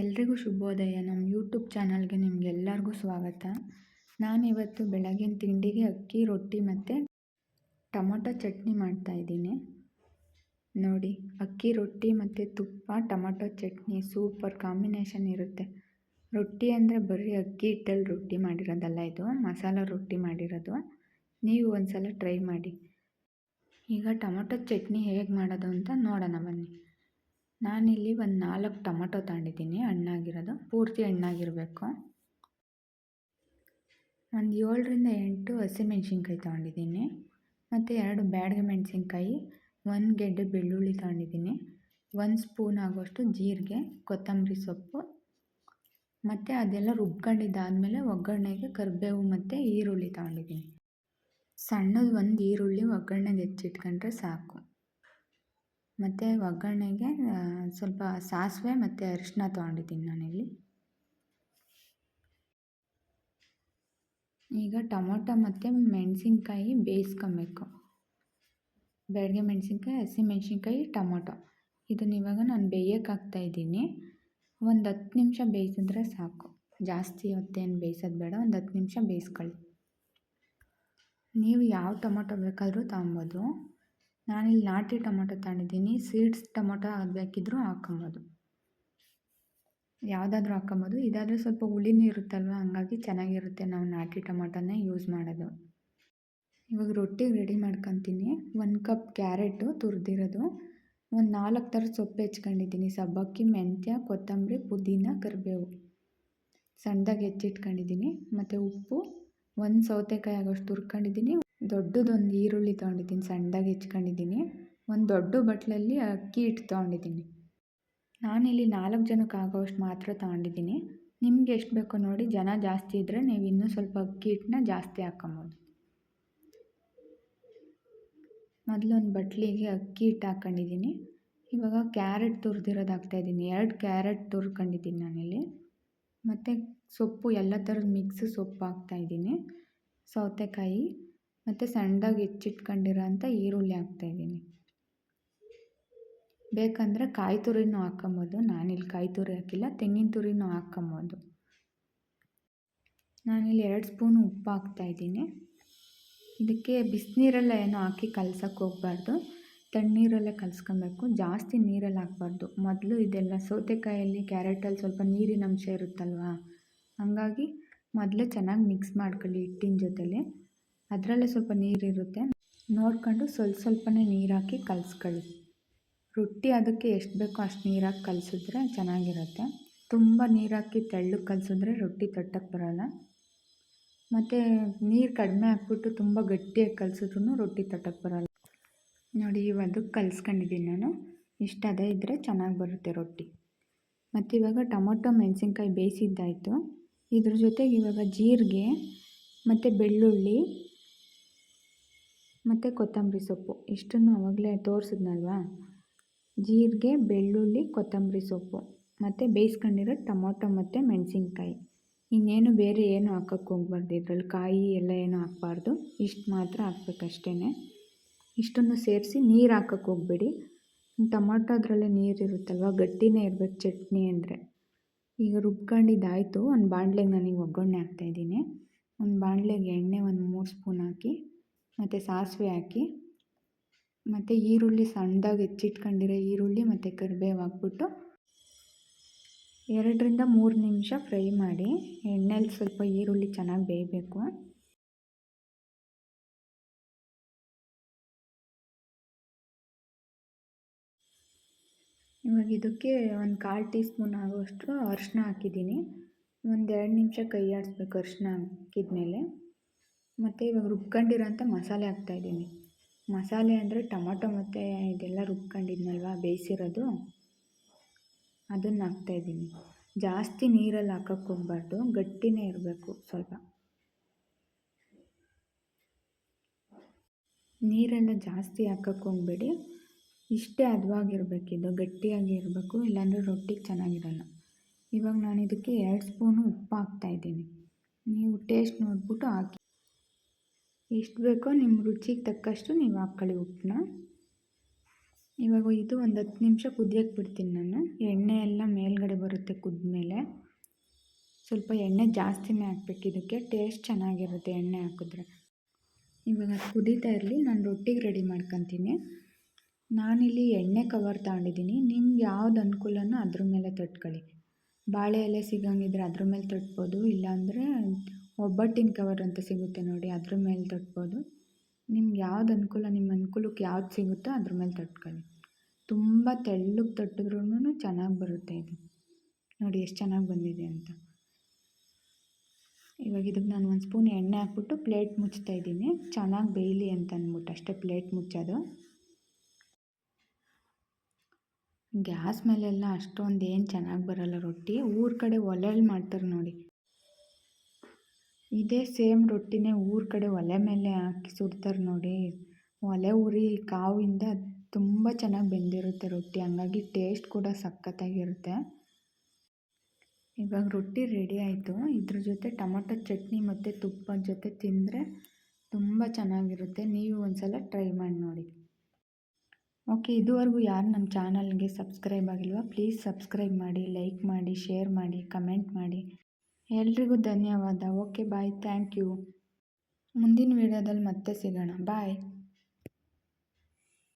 ಎಲ್ರಿಗೂ ಶುಭೋದಯ. ನಮ್ಮ ಯೂಟ್ಯೂಬ್ ಚಾನಲ್ಗೆ ನಿಮಗೆಲ್ಲರಿಗೂ ಸ್ವಾಗತ. ನಾನಿವತ್ತು ಬೆಳಗಿನ ತಿಂಡಿಗೆ ಅಕ್ಕಿ, ರೊಟ್ಟಿ ಮತ್ತು ಟೊಮೊಟೊ ಚಟ್ನಿ ಮಾಡ್ತಾಯಿದ್ದೀನಿ ನೋಡಿ, ಅಕ್ಕಿ, ರೊಟ್ಟಿ ಮತ್ತು ತುಪ್ಪ, ಟೊಮೊಟೊ ಚಟ್ನಿ ಸೂಪರ್ ಕಾಂಬಿನೇಷನ್ ಇರುತ್ತೆ. ರೊಟ್ಟಿ ಅಂದರೆ ಬರೀ ಅಕ್ಕಿ ಹಿಟ್ಟಲ್ಲಿ ರೊಟ್ಟಿ ಮಾಡಿರೋದಲ್ಲ ಇದು, ಮಸಾಲ ರೊಟ್ಟಿ ಮಾಡಿರೋದು. ನೀವು ಒಂದು ಸಲ ಟ್ರೈ ಮಾಡಿ. ಈಗ ಟೊಮೊಟೊ ಚಟ್ನಿ ಹೇಗೆ ಮಾಡೋದು ಅಂತ ನೋಡೋಣ ಬನ್ನಿ. ನಾನಿಲ್ಲಿ ಒಂದು ನಾಲ್ಕು ಟೊಮೊಟೊ ತಗೊಂಡಿದ್ದೀನಿ. ಹಣ್ಣಾಗಿರೋದು. ಪೂರ್ತಿ ಹಣ್ಣಾಗಿರಬೇಕು. ಒಂದು ಏಳರಿಂದ ಎಂಟು ಹಸಿಮೆಣ್ಸಿನ್ಕಾಯಿ ತೊಗೊಂಡಿದ್ದೀನಿ. ಮತ್ತು ಎರಡು ಬ್ಯಾಡಗೆ ಮೆಣಸಿನ್ಕಾಯಿ, ಒಂದು ಗೆಡ್ಡೆ ಬೆಳ್ಳುಳ್ಳಿ ತೊಗೊಂಡಿದ್ದೀನಿ. ಒಂದು ಸ್ಪೂನ್ ಆಗೋಷ್ಟು ಜೀರಿಗೆ, ಕೊತ್ತಂಬರಿ ಸೊಪ್ಪು. ಮತ್ತು ಅದೆಲ್ಲ ರುಬ್ಕೊಂಡಿದ್ದಾದಮೇಲೆ ಒಗ್ಗರಣೆಗೆ ಕರಿಬೇವು ಮತ್ತು ಈರುಳ್ಳಿ ತೊಗೊಂಡಿದ್ದೀನಿ. ಸಣ್ಣದು ಒಂದು ಈರುಳ್ಳಿ ಒಗ್ಗರಣೆಗೆ ಹೆಚ್ಚಿಟ್ಕೊಂಡ್ರೆ ಸಾಕು. ಮತ್ತು ಒಗ್ಗರಣೆಗೆ ಸ್ವಲ್ಪ ಸಾಸಿವೆ ಮತ್ತು ಅರಿಶಿನ ತೊಗೊಂಡಿದ್ದೀನಿ ನಾನಿಲ್ಲಿ. ಈಗ ಟೊಮೊಟೊ ಮತ್ತು ಮೆಣಸಿನ್ಕಾಯಿ ಬೇಯಿಸ್ಕೊಬೇಕು. ಬೆಳಗ್ಗೆ ಮೆಣಸಿನ್ಕಾಯಿ ಹಸಿಮೆಣ್ಸಿನ್ಕಾಯಿ ಟೊಮೊಟೊ. ಇದನ್ನ ಇವಾಗ ನಾನು ಬೇಯೋಕ್ಕಾಗ್ತಾ ಇದ್ದೀನಿ. ಒಂದು ಹತ್ತು ನಿಮಿಷ ಬೇಯಿಸಿದ್ರೆ ಸಾಕು. ಜಾಸ್ತಿ ಹೊತ್ತೇನು ಬೇಯಿಸೋದು ಬೇಡ, ಒಂದು ಹತ್ತು ನಿಮಿಷ ಬೇಯಿಸ್ಕೊಳ್ಳಿ. ನೀವು ಯಾವ ಟೊಮೊಟೊ ಬೇಕಾದರೂ ತಗೊಬೋದು. ನಾನಿಲ್ಲಿ ನಾಟಿ ಟೊಮೊಟೊ ತಗೊಂಡಿದ್ದೀನಿ. ಸೀಡ್ಸ್ ಟೊಮೊಟೊ ಅದು ಬೇಕಿದ್ದರೂ ಹಾಕ್ಕೊಬೋದು. ಯಾವುದಾದ್ರೂ ಹಾಕ್ಕೊಬೋದು. ಇದಾದರೆ ಸ್ವಲ್ಪ ಹುಳಿನೂ ಇರುತ್ತಲ್ವ? ಹಂಗಾಗಿ ಚೆನ್ನಾಗಿರುತ್ತೆ ನಾವು ನಾಟಿ ಟೊಮೊಟೊನೇ ಯೂಸ್ ಮಾಡೋದು. ಇವಾಗ ರೊಟ್ಟಿಗೆ ರೆಡಿ ಮಾಡ್ಕೊತೀನಿ. ಒಂದು ಕಪ್ ಕ್ಯಾರೆಟು ತುರಿದಿರೋದು. ಒಂದು ನಾಲ್ಕು ಥರ ಸೊಪ್ಪು ಹೆಚ್ಕೊಂಡಿದ್ದೀನಿ. ಸಬ್ಬಕ್ಕಿ, ಮೆಂತ್ಯ, ಕೊತ್ತಂಬರಿ, ಪುದೀನ, ಕರಿಬೇವು. ಸಣ್ಣದಾಗಿ ಹೆಚ್ಚಿಟ್ಕೊಂಡಿದ್ದೀನಿ. ಮತ್ತು ಉಪ್ಪು. ಒಂದು ಸೌತೆಕಾಯಿ ಆಗೋಷ್ಟು ತುರ್ಕೊಂಡಿದ್ದೀನಿ ದೊಡ್ಡದೊಂದು ಈರುಳ್ಳಿ ತೊಗೊಂಡಿದ್ದೀನಿ, ಸಣ್ಣದಾಗಿ ಹೆಚ್ಕೊಂಡಿದ್ದೀನಿ. ಒಂದು ದೊಡ್ಡ ಬಟ್ಲಲ್ಲಿ ಅಕ್ಕಿ ಹಿಟ್ಟು ತೊಗೊಂಡಿದ್ದೀನಿ. ನಾನಿಲ್ಲಿ ನಾಲ್ಕು ಜನಕ್ಕೆ ಆಗೋಷ್ಟು ಮಾತ್ರ ತೊಗೊಂಡಿದ್ದೀನಿ. ನಿಮ್ಗೆ ಎಷ್ಟು ಬೇಕೋ ನೋಡಿ, ಜನ ಜಾಸ್ತಿ ಇದ್ದರೆ ನೀವು ಇನ್ನೂ ಸ್ವಲ್ಪ ಅಕ್ಕಿ ಹಿಟ್ಟನ್ನ ಜಾಸ್ತಿ ಹಾಕೊಬೋದು. ಮೊದಲೊಂದು ಬಟ್ಲಿಗೆ ಅಕ್ಕಿ ಹಿಟ್ಟು ಹಾಕ್ಕೊಂಡಿದ್ದೀನಿ ಇವಾಗ ಕ್ಯಾರೆಟ್ ತುರಿದಿರೋದು ಹಾಕ್ತಾಯಿದ್ದೀನಿ ಎರಡು ಕ್ಯಾರೆಟ್ ತುರ್ಕೊಂಡಿದ್ದೀನಿ ನಾನಿಲ್ಲಿ. ಮತ್ತು ಸೊಪ್ಪು ಎಲ್ಲ ಥರದ ಮಿಕ್ಸ್ ಸೊಪ್ಪು ಹಾಕ್ತಾಯಿದ್ದೀನಿ ಸೌತೆಕಾಯಿ ಮತ್ತು ಸಣ್ಣದಾಗಿ ಹೆಚ್ಚಿಟ್ಕೊಂಡಿರೋಂಥ ಈರುಳ್ಳಿ ಹಾಕ್ತಾಯಿದ್ದೀನಿ. ಬೇಕಂದರೆ ಕಾಯಿ ತುರಿನೂ ಹಾಕ್ಕೊಬೋದು. ನಾನಿಲ್ಲಿ ಕಾಯಿ ತುರಿ ಹಾಕಿಲ್ಲ, ತೆಂಗಿನ ತುರಿನೂ ಹಾಕ್ಕೊಬೋದು. ನಾನಿಲ್ಲಿ ಎರಡು ಸ್ಪೂನ್ ಉಪ್ಪು ಹಾಕ್ತಾಯಿದ್ದೀನಿ. ಇದಕ್ಕೆ ಬಿಸಿನೀರೆಲ್ಲ ಏನೋ ಹಾಕಿ ಕಲ್ಸಕ್ಕೆ ಹೋಗ್ಬಾರ್ದು. ತಣ್ಣೀರಲ್ಲೇ ಕಲ್ಸ್ಕೊಬೇಕು. ಜಾಸ್ತಿ ನೀರಲ್ಲಿ ಹಾಕ್ಬಾರ್ದು. ಮೊದಲು ಇದೆಲ್ಲ ಸೌತೆಕಾಯಲ್ಲಿ ಕ್ಯಾರೆಟಲ್ಲಿ ಸ್ವಲ್ಪ ನೀರಿನ ಅಂಶ ಇರುತ್ತಲ್ವ? ಹಾಗಾಗಿ ಮೊದಲೇ ಚೆನ್ನಾಗಿ ಮಿಕ್ಸ್ ಮಾಡ್ಕೊಳ್ಳಿ ಹಿಟ್ಟಿನ ಜೊತೆಲಿ. ಅದರಲ್ಲೇ ಸ್ವಲ್ಪ ನೀರಿರುತ್ತೆ. ನೋಡ್ಕೊಂಡು ಸ್ವಲ್ಪ ಸ್ವಲ್ಪನೇ ನೀರು ಹಾಕಿ ಕಲಸ್ಕೊಳ್ಳಿ. ರೊಟ್ಟಿ ಅದಕ್ಕೆ ಎಷ್ಟು ಬೇಕೋ ಅಷ್ಟು ನೀರಾಕಿ ಕಲಸಿದ್ರೆ ಚೆನ್ನಾಗಿರುತ್ತೆ. ತುಂಬ ನೀರಾಕಿ ಹಾಕಿ ತೆಳ್ಳಗೆ ಕಲಸಿದ್ರೆ ರೊಟ್ಟಿ ತಟ್ಟಕ್ಕೆ ಬರೋಲ್ಲ. ಮತ್ತು ನೀರು ಕಡಿಮೆ ಹಾಕ್ಬಿಟ್ಟು ತುಂಬ ಗಟ್ಟಿಯಾಗಿ ಕಲಸಿದ್ರೂ ರೊಟ್ಟಿ ತಟ್ಟಕ್ಕೆ ಬರೋಲ್ಲ. ನೋಡಿ ಅದಕ್ಕೆ ಕಲಿಸ್ಕೊಂಡಿದ್ದೀನಿ ನಾನು. ಇಷ್ಟು ಅದೇ ಇದ್ದರೆ ಚೆನ್ನಾಗಿ ಬರುತ್ತೆ ರೊಟ್ಟಿ. ಮತ್ತು ಇವಾಗ ಟೊಮೊಟೊ, ಮೆಣಸಿನ್ಕಾಯಿ ಬೇಯಿಸಿದ್ದಾಯಿತು. ಇದ್ರ ಜೊತೆಗೆ ಇವಾಗ ಜೀರಿಗೆ ಮತ್ತು ಬೆಳ್ಳುಳ್ಳಿ ಮತ್ತು ಕೊತ್ತಂಬರಿ ಸೊಪ್ಪು. ಇಷ್ಟನ್ನು ಆವಾಗಲೇ ತೋರಿಸಿದ್ನಲ್ವಾ? ಜೀರಿಗೆ, ಬೆಳ್ಳುಳ್ಳಿ, ಕೊತ್ತಂಬರಿ ಸೊಪ್ಪು. ಮತ್ತು ಬೇಯಿಸ್ಕೊಂಡಿರೋ ಟೊಮೊಟೊ ಮತ್ತು ಮೆಣಸಿನ್ಕಾಯಿ. ಇನ್ನೇನು ಬೇರೆ ಏನು ಹಾಕೋಕ್ಕೆ ಹೋಗ್ಬಾರ್ದು? ಇದ್ರಲ್ಲಿ ಕಾಯಿ ಎಲ್ಲ ಏನು ಹಾಕ್ಬಾರ್ದು? ಇಷ್ಟು ಮಾತ್ರ ಹಾಕ್ಬೇಕಷ್ಟೇ ಇಷ್ಟನ್ನು ಸೇರಿಸಿ ನೀರು ಹಾಕೋಕ್ಕೆ ಹೋಗ್ಬೇಡಿ. ಟೊಮೊಟೊ ಅದರಲ್ಲೇ ನೀರಿರುತ್ತಲ್ವ? ಗಟ್ಟಿನೇ ಇರಬೇಕು ಚಟ್ನಿ ಅಂದರೆ. ಈಗ ರುಬ್ಕೊಂಡಿದ್ದಾಯಿತು. ಒಂದು ಬಾಣಲೆಗೆ ನನಗೆ ಒಗ್ಗರಣೆ ಹಾಕ್ತಾಯಿದ್ದೀನಿ. ಒಂದು ಬಾಣಲೆಗೆ ಎಣ್ಣೆ ಒಂದು ಮೂರು ಸ್ಪೂನ್ ಹಾಕಿ ಮತ್ತು ಸಾಸಿವೆ ಹಾಕಿ, ಮತ್ತು ಈರುಳ್ಳಿ ಸಣ್ಣದಾಗಿ ಹೆಚ್ಚಿಟ್ಕೊಂಡಿರೋ ಈರುಳ್ಳಿ ಮತ್ತು ಕರಿಬೇವು ಹಾಕ್ಬಿಟ್ಟು ಎರಡರಿಂದ ಮೂರು ನಿಮಿಷ ಫ್ರೈ ಮಾಡಿ, ಎಣ್ಣೆಲಿ ಸ್ವಲ್ಪ ಈರುಳ್ಳಿ ಚೆನ್ನಾಗಿ ಬೇಯಬೇಕು. ಇವಾಗ ಇದಕ್ಕೆ ಒಂದು ಕಾಲು ಟೀ ಸ್ಪೂನ್ ಆಗುವಷ್ಟು ಅರಿಶಿನ ಹಾಕಿದ್ದೀನಿ. ಒಂದು ಎರಡು ನಿಮಿಷ ಕೈ ಆಡಿಸ್ಬೇಕು ಅರಿಶಿನ ಹಾಕಿದ್ಮೇಲೆ. ಮತ್ತು ಇವಾಗ ರುಬ್ಕೊಂಡಿರೋಂಥ ಮಸಾಲೆ ಹಾಕ್ತಾಯಿದ್ದೀನಿ ಮಸಾಲೆ ಅಂದರೆ ಟೊಮೊಟೊ ಮತ್ತು ಇದೆಲ್ಲ ರುಬ್ಕೊಂಡಿದ್ನಲ್ವ, ಬೇಯಿಸಿರೋದು? ಅದನ್ನು ಹಾಕ್ತಾಯಿದ್ದೀನಿ ಜಾಸ್ತಿ ನೀರಲ್ಲಿ ಹಾಕಕ್ಕೆ ಹೋಗ್ಬಾರ್ದು, ಗಟ್ಟಿನೇ ಇರಬೇಕು ಸ್ವಲ್ಪ. ನೀರೆಲ್ಲ ಜಾಸ್ತಿ ಹಾಕಕ್ಕೆ ಹೋಗ್ಬೇಡಿ. ಇಷ್ಟೇ ಹದವಾಗಿರ್ಬೇಕಿದು ಗಟ್ಟಿಯಾಗಿ ಇರಬೇಕು, ಇಲ್ಲಾಂದರೆ ರೊಟ್ಟಿಗೆ ಚೆನ್ನಾಗಿರಲ್ಲ. ಇವಾಗ ನಾನು ಇದಕ್ಕೆ ಎರಡು ಸ್ಪೂನು ಉಪ್ಪು ಹಾಕ್ತಾಯಿದ್ದೀನಿ ನೀವು ಟೇಸ್ಟ್ ನೋಡಿಬಿಟ್ಟು ಹಾಕಿ ಎಷ್ಟು ಬೇಕೋ ನಿಮ್ಮ ರುಚಿಗೆ ತಕ್ಕಷ್ಟು ನೀವು ಹಾಕ್ಕೊಳ್ಳಿ ಉಪ್ಪನ್ನ ಇವಾಗ ಇದು ಒಂದು ಹತ್ತು ನಿಮಿಷ ಕುದಿಯೋಕ್ಕೆ ಬಿಡ್ತೀನಿ ನಾನು. ಎಣ್ಣೆ ಎಲ್ಲ ಮೇಲ್ಗಡೆ ಬರುತ್ತೆ ಕುದ್ಮೇಲೆ. ಸ್ವಲ್ಪ ಎಣ್ಣೆ ಜಾಸ್ತಿನೇ ಹಾಕ್ಬೇಕು. ಇದಕ್ಕೆ ಟೇಸ್ಟ್ ಚೆನ್ನಾಗಿರುತ್ತೆ ಎಣ್ಣೆ ಹಾಕಿದ್ರೆ. ಇವಾಗ ಕುದೀತಾ ಇರಲಿ, ನಾನು ರೊಟ್ಟಿಗೆ ರೆಡಿ ಮಾಡ್ಕೊತೀನಿ. ನಾನಿಲ್ಲಿ ಎಣ್ಣೆ ಕವರ್ ತಗೊಂಡಿದ್ದೀನಿ. ನಿಮ್ಗೆ ಯಾವ್ದು ಅನುಕೂಲನೋ ಅದ್ರ ಮೇಲೆ ತಟ್ಕೊಳ್ಳಿ. ಬಾಳೆ ಎಲೆ ಸಿಗಂಗಿದ್ರೆ ಅದ್ರ ಮೇಲೆ ತಟ್ಬೋದು, ಇಲ್ಲಾಂದರೆ ಒಬ್ಬಟ್ಟಿನ ಕವರ್ ಅಂತ ಸಿಗುತ್ತೆ ನೋಡಿ, ಅದ್ರ ಮೇಲೆ ತಟ್ಬೋದು. ನಿಮ್ಗೆ ಯಾವ್ದು ಅನುಕೂಲ, ನಿಮ್ಮ ಅನುಕೂಲಕ್ಕೆ ಯಾವ್ದು ಸಿಗುತ್ತೋ ಅದ್ರ ಮೇಲೆ ತಟ್ಕೊಳ್ಳಿ. ತುಂಬ ತೆಳ್ಳಗೆ ತಟ್ಟಿದ್ರೂ ಚೆನ್ನಾಗಿ ಬರುತ್ತೆ ಇದು. ನೋಡಿ ಎಷ್ಟು ಚೆನ್ನಾಗಿ ಬಂದಿದೆ ಅಂತ. ಇವಾಗ ಇದಕ್ಕೆ ನಾನು ಒಂದು ಸ್ಪೂನ್ ಎಣ್ಣೆ ಹಾಕ್ಬಿಟ್ಟು ಪ್ಲೇಟ್ ಮುಚ್ತಾ ಇದ್ದೀನಿ. ಚೆನ್ನಾಗಿ ಬೇಯಲಿ ಅಂತ ಅಂದ್ಬಿಟ್ಟು, ಅಷ್ಟೇ ಪ್ಲೇಟ್ ಮುಚ್ಚೋದು. ಗ್ಯಾಸ್ ಮೇಲೆಲ್ಲ ಅಷ್ಟೊಂದು ಏನು ಚೆನ್ನಾಗಿ ಬರೋಲ್ಲ ರೊಟ್ಟಿ. ಊರ ಕಡೆ ಒಲೆಯಲ್ಲಿ ಮಾಡ್ತಾರೆ ನೋಡಿ. ಇದೇ ಸೇಮ್ ರೊಟ್ಟಿನೇ ಊರ ಕಡೆ ಒಲೆ ಮೇಲೆ ಹಾಕಿ ಸುಡ್ತಾರೆ ನೋಡಿ. ಒಲೆ ಉರಿ ಕಾವಿಂದ ತುಂಬ ಚೆನ್ನಾಗಿ ಬೆಂದಿರುತ್ತೆ ರೊಟ್ಟಿ. ಹಂಗಾಗಿ ಟೇಸ್ಟ್ ಕೂಡ ಸಖತ್ತಾಗಿರುತ್ತೆ. ಇವಾಗ ರೊಟ್ಟಿ ರೆಡಿ ಆಯಿತು. ಇದ್ರ ಜೊತೆ ಟೊಮೊಟೊ ಚಟ್ನಿ ಮತ್ತು ತುಪ್ಪದ ಜೊತೆ ತಿಂದರೆ ತುಂಬ ಚೆನ್ನಾಗಿರುತ್ತೆ. ನೀವು ಒಂದ್ಸಲ ಟ್ರೈ ಮಾಡಿ ನೋಡಿ. ಓಕೆ ಇದುವರೆಗೂ ಯಾರು ನಮ್ಮ ಚಾನಲ್ಗೆ ಸಬ್ಸ್ಕ್ರೈಬ್ ಆಗಿಲ್ವ ಪ್ಲೀಸ್ ಸಬ್ಸ್ಕ್ರೈಬ್ ಮಾಡಿ ಲೈಕ್ ಮಾಡಿ ಶೇರ್ ಮಾಡಿ ಕಮೆಂಟ್ ಮಾಡಿ. ಎಲ್ರಿಗೂ ಧನ್ಯವಾದ. Okay bye. Thank you. ಮುಂದಿನ ವೀಡಿಯೋದಲ್ಲಿ ಮತ್ತೆ ಸಿಗೋಣ. ಬಾಯ್.